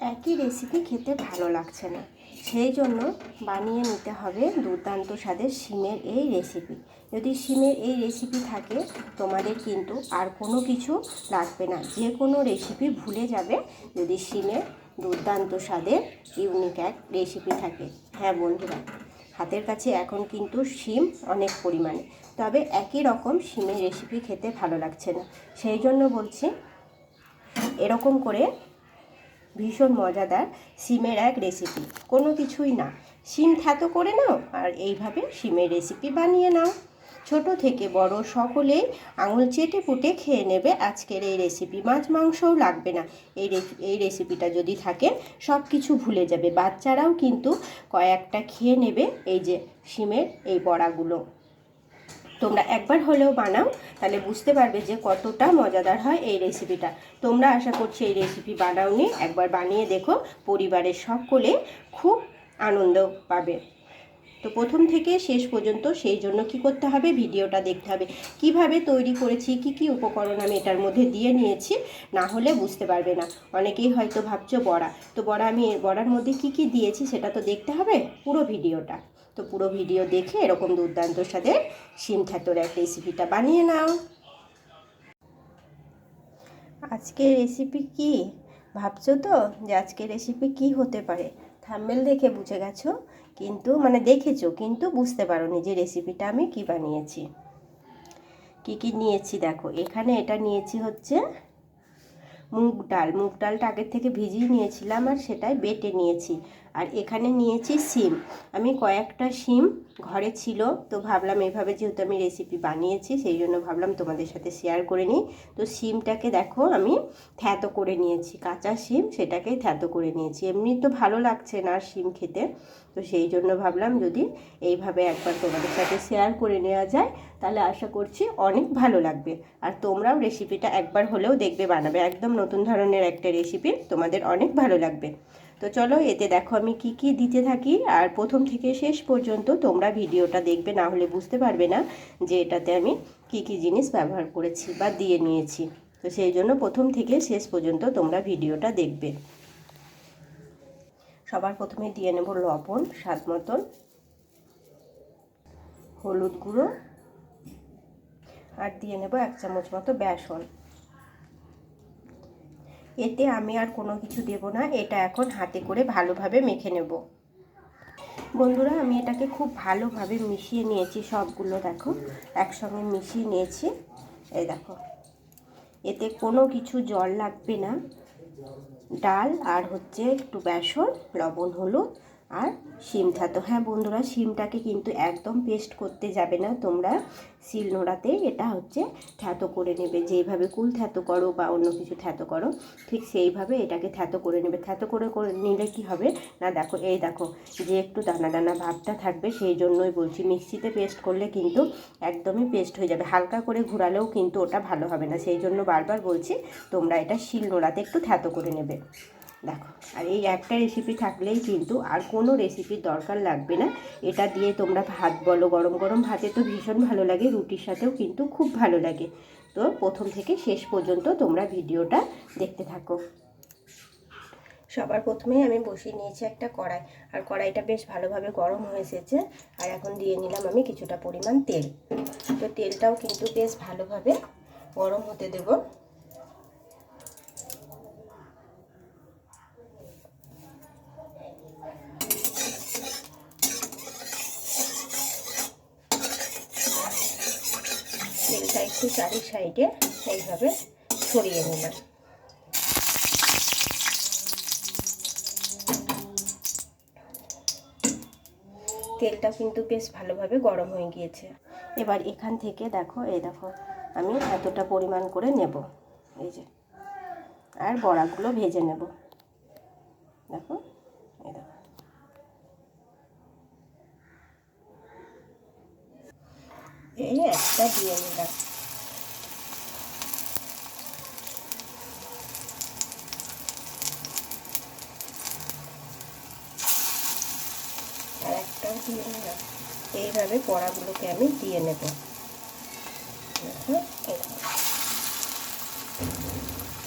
একই রেসিপি খেতে ভালো লাগছে না। সেই জন্য বানিয়ে নিতে হবে দুর্দান্ত স্বাদের শিমের এই রেসিপি যদি শিমের এই রেসিপি থাকে, তোমাদের কিন্তু আর কোনো কিছু লাগবে না। যে কোনো রেসিপি ভুলে যাবে যদি শিমের দুর্দান্ত স্বাদের ইউনিক এক রেসিপি থাকে। হ্যাঁ বন্ধুরা, হাতের কাছে এখন কিন্তু শিম অনেক পরিমাণে। তবে একই রকম শিমের রেসিপি খেতে ভালো লাগছে না। সেই জন্য বলছি, এরকম করে ভীষণ মজাদার সিমের এক রেসিপি কোনো কিছুই না। সিম থ্যাতো করে নাও আর এইভাবে সিমের রেসিপি বানিয়ে নাও। ছোট থেকে বড় সকলেই আঙুল চেটে পুটে খেয়ে নেবে। আজকের এই রেসিপি মাছ মাংসও লাগবে না। এই এই রেসিপিটা যদি থাকে সব কিছু ভুলে যাবে। বাচ্চারাও কিন্তু কয়েকটা খেয়ে নেবে এই যে সিমের এই বড়াগুলো। তোমরা একবার হলেও বানাও, তাহলে বুঝতে পারবে যে কতটা মজাদার হয় এই রেসিপিটা তোমরা আশা করছি এই রেসিপি বানাওনি, একবার বানিয়ে দেখো, পরিবারের সকলে খুব আনন্দ পাবে। তো প্রথম থেকে শেষ পর্যন্ত সেই জন্য কি করতে হবে, ভিডিওটা দেখতে হবে। কীভাবে তৈরি করেছি, কি কি উপকরণ আমি এটার মধ্যে দিয়ে নিয়েছি, না হলে বুঝতে পারবে না। অনেকেই হয়তো ভাবছ বড়া। তো বড়া আমি, বড়ার মধ্যে কি কি দিয়েছি সেটা তো দেখতে হবে পুরো ভিডিওটা। তো পুরো ভিডিও দেখে এরকম দুর্দান্ত সাথে শিম থাতোর এক রেসিপিটা বানিয়ে নাও। আজকের রেসিপি কি? ভাবছ তো যে আজকের রেসিপি কি হতে পারে? থাম্বেল দেখে বুঝে গেছো? কিন্তু মানে দেখেছ, কিন্তু বুঝতে পারোনি যে রেসিপিটা আমি কি বানিয়েছি। কি কি নিয়েছি দেখো, এখানে এটা নিয়েছি হচ্ছে মুগ ডাল। মুগ ডালটা আগের থেকে ভিজিয়ে নিয়েছিলাম আর সেটাই বেটে নিয়েছি। আর এখানে নিয়েছি সিম। আমি কয়েকটা সিম ঘরে ছিল, তো ভাবলাম এভাবে যেহেতু আমি রেসিপি বানিয়েছি, সেই জন্য ভাবলাম তোমাদের সাথে শেয়ার করে নিই। তো সিমটাকে দেখো, আমি থ্যাতো করে নিয়েছি, কাঁচা সিম সেটাকে থ্যাতো করে নিয়েছি। এমনি তো ভালো লাগছে না সিম খেতে, তো সেই জন্য ভাবলাম যদি এইভাবে একবার তোমাদের সাথে শেয়ার করে নেওয়া যায়, তাহলে আশা করছি অনেক ভালো লাগবে। আর তোমরাও রেসিপিটা একবার হলেও দেখবে, বানাবে। একদম নতুন ধরনের একটা রেসিপি তোমাদের অনেক ভালো লাগবে। তো চলো এতে দেখো আমি কি কি দিতে থাকি আর প্রথম থেকে শেষ পর্যন্ত তোমরা ভিডিওটা দেখবে, না হলে বুঝতে পারবে না যে এটাতে আমি কি কি জিনিস ব্যবহার করেছি বা দিয়ে নিয়েছি। তো সেই জন্য প্রথম থেকে শেষ পর্যন্ত তোমরা ভিডিওটা দেখবে। সবার প্রথমে দিয়ে নেব লবণ, স্বাদ মতন হলুদ গুঁড়ো। আর দিয়ে নেব এক চামচ মতো বেসন। এতে আমি আর কোনো কিছু দেব না, এটা এখন হাতে করে ভালোভাবে মেখে নেব। বন্ধুরা, আমি এটাকে খুব ভালোভাবে মিশিয়ে নিয়েছি সবগুলো, দেখো, একসঙ্গে মিশিয়ে নিয়েছি। এই দেখো, এতে কোনো কিছু জল লাগবে না। ডাল আর হচ্ছে একটু বেসন, লবণ, হলুদ আর শিম থাতো হ্যাঁ বন্ধুরা, শিমটাকে কিন্তু একদম পেস্ট করতে যাবে না তোমরা। শিল নোড়াতে এটা হচ্ছে থ্যাতো করে নেবে। যেইভাবে কুল থ্যাতো করো বা অন্য কিছু থ্যাতো করো, ঠিক সেইভাবে এটাকে থ্যাতো করে নেবে। থ্যাতো করে করে নিলে কি হবে? না দেখো, এই দেখো, যে একটু দানা দানা ভাবটা থাকবে, সেই জন্যই বলছি মিক্সিতে পেস্ট করলে কিন্তু একদমই পেস্ট হয়ে যাবে। হালকা করে ঘোরালেও কিন্তু ওটা ভালো হবে না। সেই জন্য বারবার বলছি, তোমরা এটা শিল নোড়াতে একটু থ্যাতো করে নেবে। দেখো, আর এই একটা রেসিপি থাকলেই কিন্তু আর কোনো রেসিপির দরকার লাগবে না। এটা দিয়ে তোমরা ভাত বলো, গরম গরম ভাতে তো ভীষণ ভালো লাগে, রুটির সাথেও কিন্তু খুব ভালো লাগে। তো প্রথম থেকে শেষ পর্যন্ত তোমরা ভিডিওটা দেখতে থাকো। সবার প্রথমেই আমি বসিয়ে নিয়েছি একটা কড়াই, আর কড়াইটা বেশ ভালোভাবে গরম হয়ে এসেছে, আর এখন দিয়ে নিলাম আমি কিছুটা পরিমাণ তেল। তো তেলটাও কিন্তু বেশ ভালোভাবে গরম হতে দেবো তেলটা একটু চারি সাইডে এইভাবে ছড়িয়ে নিলাম তেলটা কিন্তু বেশ ভালোভাবে গরম হয়ে গিয়েছে। এবার এখান থেকে দেখো, এই দেখো, আমি এতটা পরিমাণ করে নেব। এই যে, আর বড়াগুলো ভেজে নেব। দেখো, এই দেখো। এই একটা দিয়ে নিলাম আর একটাও দিয়ে নিলাম এইভাবে বড়াগুলোকে আমি দিয়ে নেব।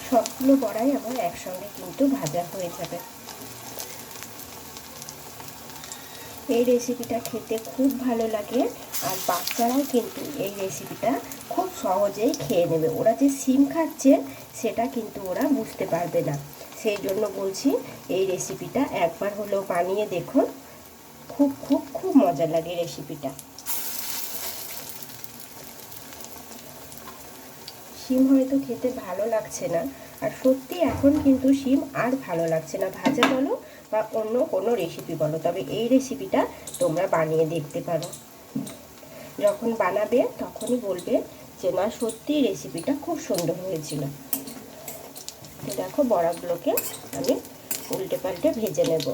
সবগুলো বড়াই আমার একসঙ্গে কিন্তু ভাজা হয়ে যাবে। এই রেসিপিটা খেতে খুব ভালো লাগে আর বাচ্চারাও কিন্তু এই রেসিপিটা খুব সহজেই খেয়ে নেবে। ওরা যে সিম খাচ্ছে, সেটা কিন্তু ওরা বুঝতে পারবে না। সেই জন্য বলছি, এই রেসিপিটা একবার হলেও বানিয়ে দেখুন। খুব খুব খুব মজা লাগে রেসিপিটা শিম হয়তো খেতে ভালো লাগছে না, আর সত্যি এখন কিন্তু শিম আর ভালো লাগছে না। ভাজা বলো বা অন্য কোনো রেসিপি বলো, তবে এই রেসিপিটা তোমরা বানিয়ে দেখতে পারো। যখন বানাবে তখনই বলবে যে না সত্যি রেসিপিটা খুব সুন্দর হয়েছিল। দেখো, বড়াগুলোকে আমি উল্টে পাল্টে ভেজে নেব।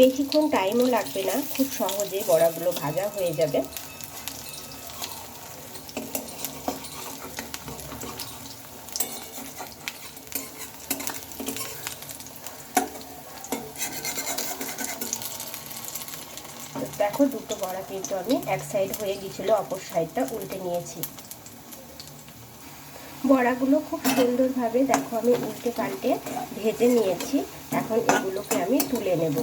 বেশিক্ষণ টাইমও লাগবে না, খুব সহজে বড়াগুলো ভাজা হয়ে যাবে। দেখো দুটো বড়া কিন্তু আমি এক সাইড হয়ে গেছিল অপর সাইডটা উল্টে নিয়েছি। বড়াগুলো খুব সুন্দরভাবে দেখো আমি উল্টে পাল্টে ভেজে নিয়েছি, এখন এগুলোকে আমি তুলে নেব।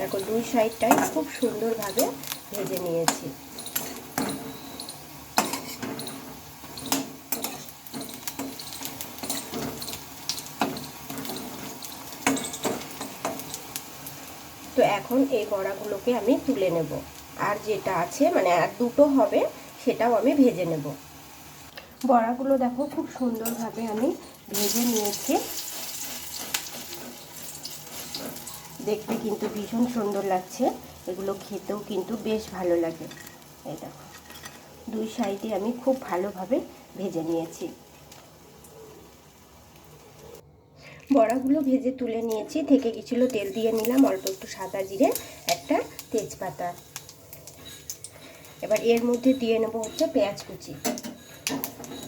দেখো দুই সাইডটাই খুব সুন্দরভাবে ভেজে নিয়েছি। তো এখন এই বড়াগুলোকে আমি তুলে নেব। আর যেটা আছে মানে আর দুটো হবে, সেটাও আমি ভেজে নেব। বড়াগুলো দেখো খুব সুন্দরভাবে আমি ভেজে নিয়েছি। দেখতে কিন্তু ভীষণ সুন্দর লাগছে। এগুলো খেতেও কিন্তু বেশ ভালো লাগে। এই দেখো, দুই সাইডে আমি খুব ভালোভাবে ভেজে নিয়েছি। বড়াগুলো ভেজে তুলে নিয়েছি, থেকে গেছিল তেল দিয়ে নিলাম, অল্প একটু সাদা জিরে, একটা তেজপাতা। এবার এর মধ্যে দিয়ে নেব হচ্ছে পেঁয়াজ কুচি।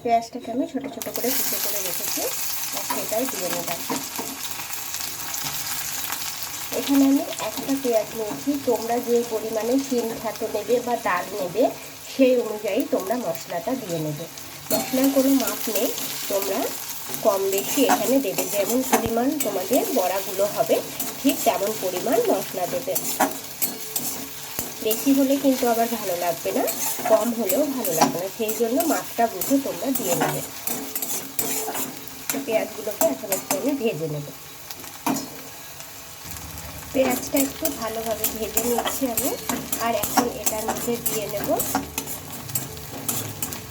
পেঁয়াজটাকে আমি ছোট ছোট করে কুচে করে রেখেছি, আর সেটাই দিয়ে নিলাম এখানে আমি একটা পেঁয়াজ নিয়েছি। তোমরা যে পরিমাণে শিম খাতে নেবে বা ডাল নেবে, সেই অনুযায়ী তোমরা মশলাটা দিয়ে নেবে। মশলার কোনো মাপ নেই, তোমরা কম বেশি এখানে দেবে। যেমন পরিমাণ তোমাদের বড়াগুলো হবে, ঠিক তেমন পরিমাণ মশলা দেবে। বেশি হলে কিন্তু আবার ভালো লাগবে না, কম হলেও ভালো লাগবে না। সেই জন্য মাছটা বুঝে তোমরা দিয়ে নেবে। পেঁয়াজগুলোকে এখন একটু আমি ভেজে নেব। পেঁয়াজটা একটু ভালোভাবে ভেজে নিচ্ছি আমি। আর এখন এটার মধ্যে দিয়ে নেব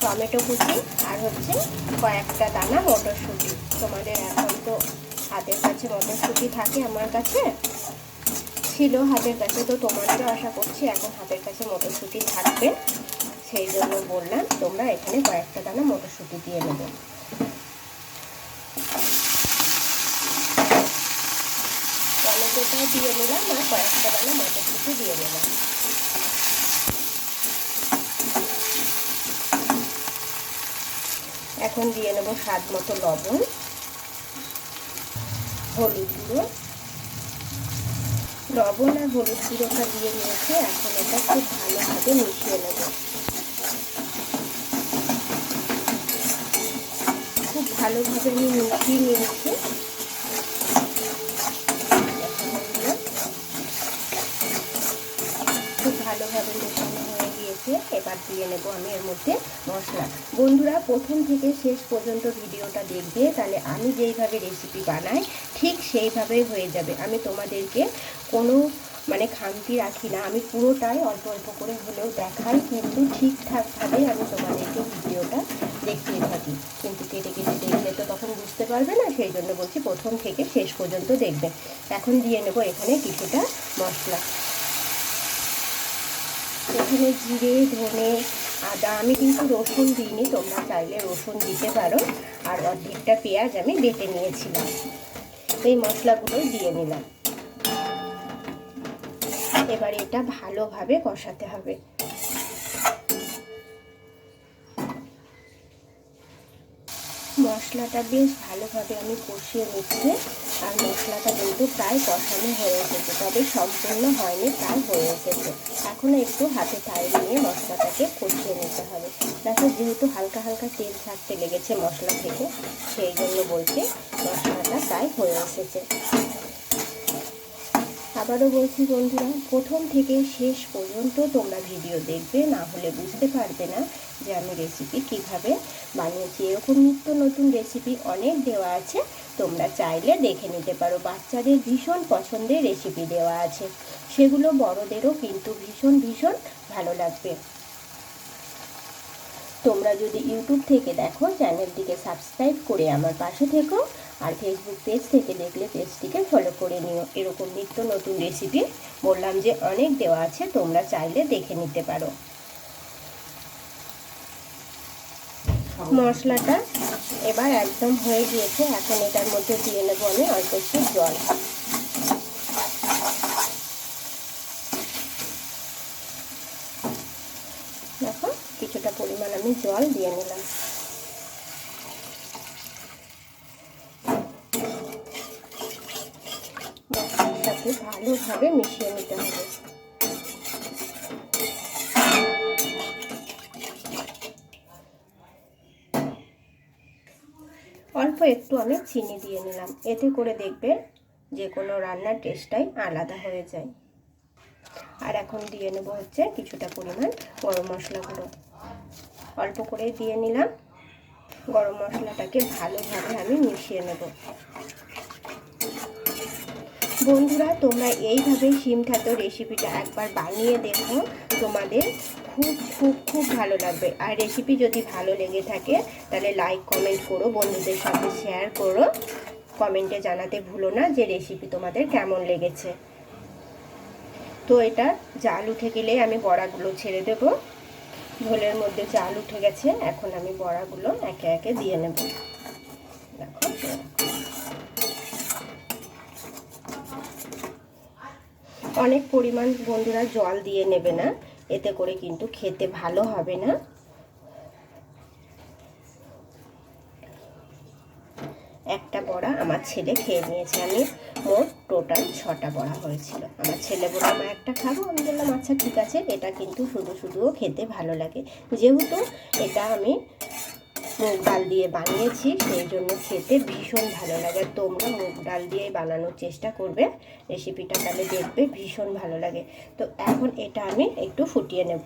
টমেটো কুচি আর হচ্ছে কয়েকটা দানা মটরশুঁটি। তোমাদের এখন তো হাতের কাছে মটরশুঁটি থাকে আমার কাছে, ছিল হাতের কাছে, তো তোমাদেরও আশা করছি এখন হাতের কাছে মটরশুঁটি থাকবে। সেই জন্য বললাম, তোমরা এখানে কয়েকটা দানা মটরশুঁটি দিয়ে নেবে। টমেটোটাও দিয়ে নিলাম, আর কয়েকটা দানা মটরশুঁটি দিয়ে নিলাম। এখন দিয়ে নেব স্বাদ মতো লবণ, হলুদ গুঁড়ো। লবণ আর হলুদ গুঁড়োটা দিয়ে নিয়েছে, এখন এটা খুব ভালোভাবে মিশিয়ে নেব। খুব ভালোভাবে আমি মিশিয়ে নিয়েছি খুব গিয়েছে, এবার দিয়ে নেব আমি এর মধ্যে মশলা। বন্ধুরা, প্রথম থেকে শেষ পর্যন্ত ভিডিওটা দেখবে, তাহলে আমি যেইভাবে রেসিপি বানাই, ঠিক সেইভাবেই হয়ে যাবে। আমি তোমাদেরকে কোনো মানে খামতি রাখি না, আমি পুরোটাই অল্প অল্প করে হলেও দেখাই, কিন্তু ঠিকঠাকভাবে আমি তোমাদেরকে ভিডিওটা দেখিয়ে থাকি। কিন্তু কেটে কেটে দেখলে তো তখন বুঝতে পারবে না, সেই জন্য বলছি প্রথম থেকে শেষ পর্যন্ত দেখবে। এখন দিয়ে নেব এখানে কিছুটা মশলা। এখানে জিরে, ধনে, আদা, আমি কিন্তু রসুন দিইনি, তোমরা চাইলে রসুন দিতে পারো। আর অর্ধেকটা পেঁয়াজ আমি বেটে নিয়েছিলাম। এই মশলাগুলো দিয়ে নিলাম। এবার এটা ভালোভাবে কষাতে হবে। মশলাটা বেশ ভালোভাবে আমি কষিয়ে নিচ্ছি। আর মশলাটা কিন্তু প্রায় কষানো হয়ে এসেছে, তবে সম্পূর্ণ হয়নি প্রায় হয়ে এসেছে। এখনও একটু হাতে তাই নিয়ে মশলাটাকে কষিয়ে নিতে হবে। দেখো, যেহেতু হালকা হালকা তেল ছাড়তে লেগেছে মশলা থেকে, সেই জন্য বলছে মশলাটা প্রায় হয়ে এসেছে। আবারও বলছি বন্ধুরা, প্রথম থেকে শেষ পর্যন্ত তোমরা ভিডিও দেখবে, না হলে বুঝতে পারবে না যে আমি রেসিপি কীভাবে বানিয়েছি। এরকম নিত্য নতুন রেসিপি অনেক দেওয়া আছে, তোমরা চাইলে দেখে নিতে পারো। বাচ্চাদের ভীষণ পছন্দের রেসিপি দেওয়া আছে। সেগুলো বড়দেরও কিন্তু ভীষণ ভীষণ ভালো লাগবে। তোমরা যদি ইউটিউব থেকে দেখো, চ্যানেলটিকে সাবস্ক্রাইব করে আমার পাশে থেকো আর ফেসবুক পেজ থেকে দেখলে পেজটিকে ফলো করে নিও। এরকম নিত্য নতুন রেসিপি বললাম যে অনেক দেওয়া আছে, তোমরা চাইলে দেখে নিতে পারো। মশলাটা এবার একদম হয়ে গিয়েছে, এখন এটার মধ্যে দিয়ে নেব আমি অল্প একটু জল দেখো কিছুটা পরিমাণ আমি জল দিয়ে নিলাম। ভালোভাবে মিশিয়ে নিতে হবে। অল্প একটু আমি চিনি দিয়ে নিলাম। এতে করে দেখবে যে কোনো রান্নার টেস্টটাই আলাদা হয়ে যায়। আর এখন দিয়ে নেব হচ্ছে কিছুটা পরিমাণ গরম মশলা অল্প করে দিয়ে নিলাম। গরম মশলাটাকে ভালোভাবে আমি মিশিয়ে নেব। বন্ধুরা, তোমরা এইভাবে শিম ঠাতো রেসিপিটা একবার বানিয়ে দেখো। তোমাদের খুব খুব খুব ভালো লাগবে। আর রেসিপি যদি ভালো লেগে থাকে, তাহলে লাইক কমেন্ট করো, বন্ধুদের সাথে শেয়ার করো। কমেন্টে জানাতে ভুলো না যে রেসিপি তোমাদের কেমন লেগেছে। তো এটা জাল উঠে গেলে আমি বড়াগুলো ছেড়ে দেবো। ঝোলের মধ্যে চাল উঠে গেছে, এখন আমি বড়াগুলো একে একে দিয়ে নেব। দেখো। অনেক পরিমাণ বন্ধুরা জল দিয়ে নেবে না, এতে করে কিন্তু খেতে ভালো হবে না। একটা বড়া আমার ছেলে খেয়ে নিয়েছে, আমি মোট টোটাল ছটা বড়া হয়েছিল। আমার ছেলে বলে মা, একটা খাব? আমি বললাম আচ্ছা ঠিক আছে। এটা কিন্তু শুধু শুধুও খেতে ভালো লাগে। যেহেতু এটা আমি মুগ ডাল দিয়ে বানিয়েছি, সেই জন্য খেতে ভীষণ ভালো লাগে। তোমরা মুগ ডাল দিয়ে বানানোর চেষ্টা করবে, রেসিপিটা তাহলে দেখবে, ভীষণ ভালো লাগে। তো এখন এটা আমি একটু ফুটিয়ে নেব।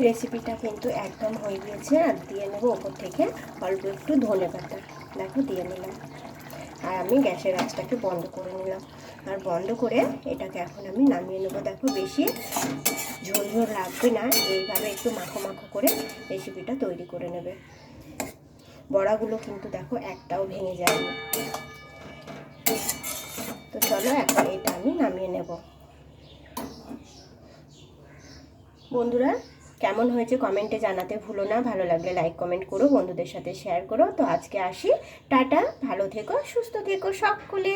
রেসিপিটা কিন্তু একদম হয়ে গিয়েছে, আর দিয়ে নেব ওপর থেকে অল্প একটু ধনে পাতা। দেখো, দিয়ে নিলাম। আর আমি গ্যাসের আঁচটাকে বন্ধ করে নিলাম। আর বন্ধ করে এটাকে এখন আমি নামিয়ে নেব। দেখো বেশি ঝোল ঝোল লাগবে না, এইভাবে একটু মাখো মাখো করে রেসিপিটা তৈরি করে নেবে। বড়াগুলো কিন্তু দেখো একটাও ভেঙে যায়নি। তো চলো এখন এটা আমি নামিয়ে নেব। বন্ধুরা কেমন হয়েছে কমেন্টে জানাতে ভুলো না। ভালো লাগলে লাইক কমেন্ট করো, বন্ধুদের সাথে শেয়ার করো। তো আজকে আসি। টাটা, ভালো থেকো, সুস্থ থেকো সকলে।